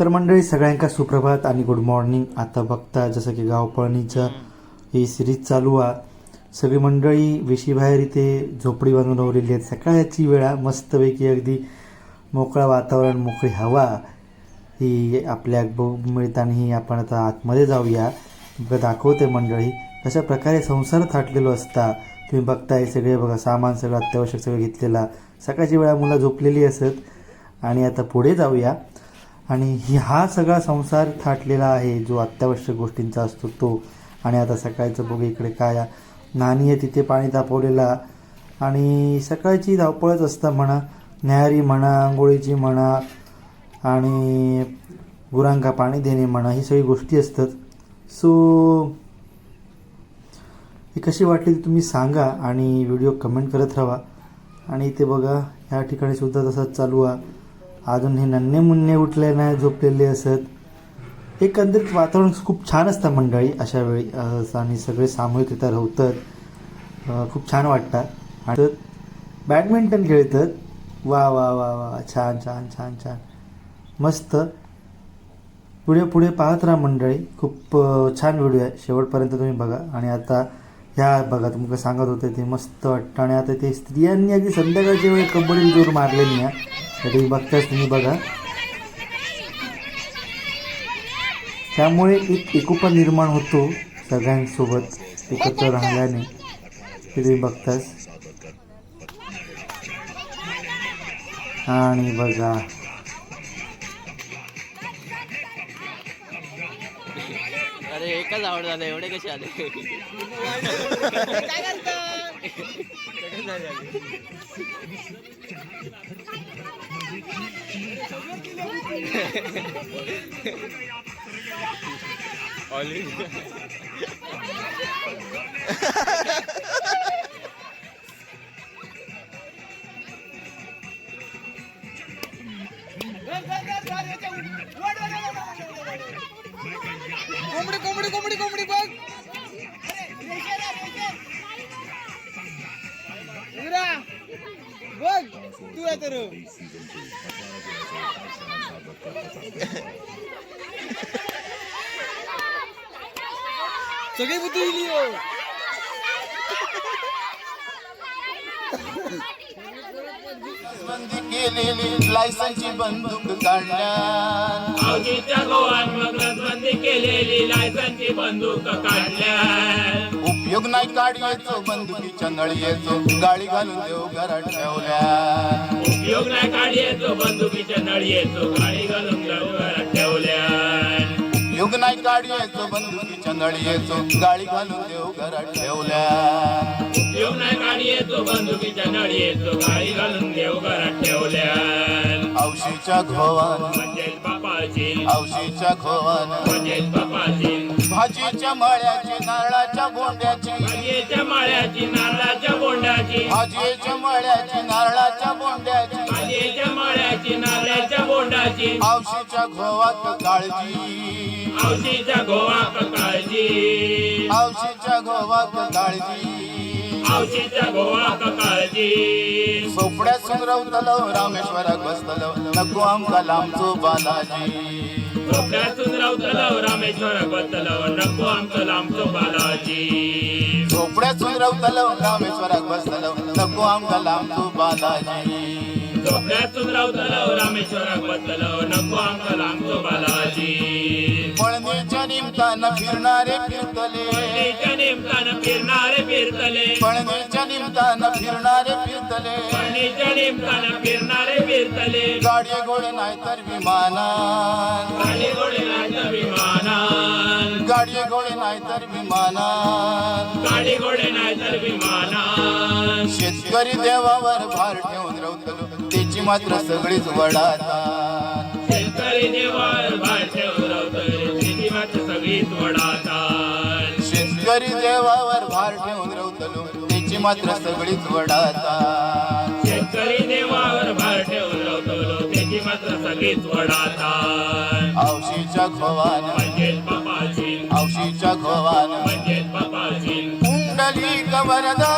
तर मंडळी सगळ्यांका सुप्रभात आणि गुड मॉर्निंग आता बघता जसं की गावपळणीचं ही सिरीज चालू आहे सगळी मंडळी वेशीबाहेर इथे झोपडी बांधून राहिलेली आहेत. सकाळची वेळा मस्तपैकी अगदी मोकळा वातावरण मोकळी हवा ही आपल्या मिळताना ही आपण आता आतमध्ये जाऊया. बघा दाखवते मंडळी कशा प्रकारे संसार थाटलेलो असता. तुम्ही बघताय सगळे बघा सामान सगळं अत्यावश्यक सगळं घेतलेला. सकाळची वेळा मुलं झोपलेली असत. आणि आता पुढे जाऊया. आणि ही हा सगळा संसार थाटलेला आहे जो अत्यावश्यक गोष्टींचा असतो तो. आणि आता सकाळचं बघू इकडे काय नाणी आहे तिथे पाणी तापवलेला. आणि सकाळची धावपळच असतं म्हणा न्याहारी म्हणा आंघोळीची म्हणा आणि गुरांका पाणी देणे म्हणा ही सगळी गोष्टी असतात. सो ही कशी वाटली तुम्ही सांगा आणि व्हिडिओ कमेंट करत राहा. आणि इथे बघा ह्या ठिकाणी सुद्धा तसंच चालू आहे. अजून हे नन्हे मुन्ने उठले नाही झोपलेले असत. एकंदरीत वातावरण खूप छान असतं मंडळी. अशा वेळी आणि सगळे सामूहिकरित्या राहतात खूप छान वाटतात. आणि बॅडमिंटन खेळतात. वा वा वा वा छान छान छान छान. मस्त. पुढे पुढे पाहत राहा मंडळी. खूप छान व्हिडिओ आहे. शेवटपर्यंत तुम्ही बघा. आणि आता ह्या बघा तुमका सांगत होते ते मस्त वाटतं. आणि आता ते स्त्रियांनी अगदी संध्याकाळच्या वेळी कबड्डी जोर मारलेली आहे. तर तुम्ही बघताच तुम्ही बघा. त्यामुळे एक एकोपा निर्माण होतो सगळ्यांसोबत एकत्र राहिल्याने. ते तुम्ही बघताच आणि बघा. अरे एकच आवड झालं एवढे कसे आले? कोंबडी कोंबडी कोंबडी कोंबडी बघ उरा बघ तू आहे तर सगळी बुद्धी दिली हो बंदी केलेली लायसनची बंदूक काढल्या आवडीच्या गोवान मग बंदी केलेली लायसनची बंदूक काढल्या उपयोग नाही काढायचो बंदुकीच्या नळीयेचो गाडी घालून देव घरात ठेवल्या उपयोग नाही काढी येतो बंदुकीच्या नळी येतो गाडी घालून ठेवल्या उपयोग नाही काढायचो बंदुकीच्या नळीयेचो गाडी घालून देव घरात ठेवल्या. उपयोग नाही काढी येतो बंदुकीच्या नळी येतो गाडी घालून देव घरात ठेवल्या. औशीच्या घोवान म्हणजे बापाची औशीच्या घोवान. म्हणजे बापाची भाजीच्या मळ्याची नारळाच्या बोंड्याची. भाजीच्या माळ्याची नारळाच्या बोंडाची भाजीच्या मळ्याची नारळाच्या बोंड्याची. भाजीच्या औशीच्या घोवात काळजी. आवशीच्या गोवा काळजी. औशीच्या घोवात काळजी. आवशीच्या गोवा काळजी. सुंदरवतलो रामेश्वराक बसतलो नको आमका लांबचो बालाजी. झोपड्यातून रावतलो रामेश्वर बदलो नको आमचं लांबचो बालाजी. झोपड्यात सुंदरवतलो रामेश्वराक बसतलो नको आमका लांबचो बालाजी झोपड्यातून रावतलो रामेश्वर बदलो नको आमचं लांबचो बालाजी. पळणीच्या निमतानं फिरणारे फिरतले. पळणीच्या निमतानं फिरणारे फिरतले. पळणीच्या निमतानं फिरणारे फिरतले. पळणीच्या निमतानं फिरणारे फिरतले. गाडी घोडे नाही तर विमानान गाडी घोडे नाहीत विमानान गाडी घोडे नाही तर विमानान गाडी घोडे नाहीतर विमानान शेतकरी देवावर भार ठेवून रवतलो त्याची मात्र सगळीच वडातात शेतकरी देवावर भार ठेवून रावतले त्याची मात्र सगळीच वडातात शेतकरी देवावर भार ठेवून रवतलो त्याची मात्र सगळीच वडातात शेतकरी देवावर भार ठेवून रावतलो त्याची मात्र सगळीच वडातात औशीच्या खोवान म्हणजेच बापाची औशीच्या खोवान म्हणजेच बापाची कुंडली कवरदा